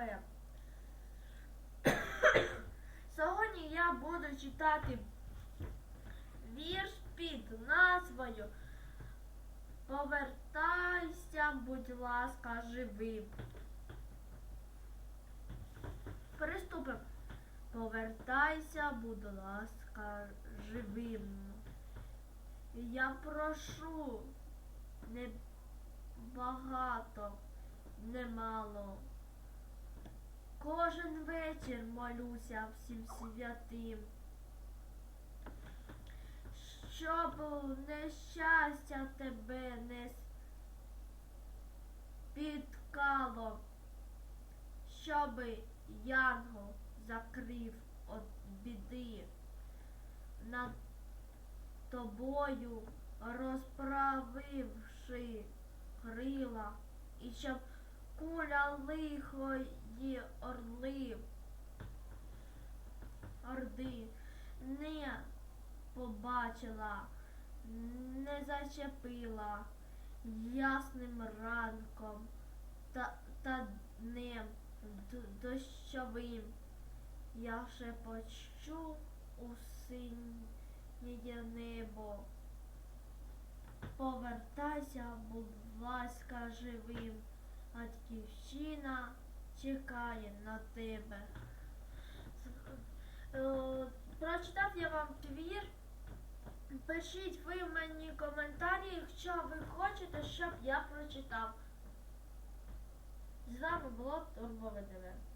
ТВ. Сьогодні я буду читати вірш під назвою Повертайся, будь ласка, живим. Приступимо. Повертайся, будь ласка, живим. Я прошу не багато, не мало. Кожен вечір молюся всім святим, щоб нещастя тебе не спіткало, щоб янгол закрив от біди. Над тобою, розправивши крила, і щоб куля лихої орли, орди не побачила, не зачепила ясним ранком та, та днем дощовим. Я шепочу у синє небо. Повертайся, будь ласка, живим. Батьківщина чекає на тебе. Е, Прочитав я вам твір. Пишіть ви мені коментарі, якщо ви хочете, щоб я прочитав. З вами було Турбове ТВ.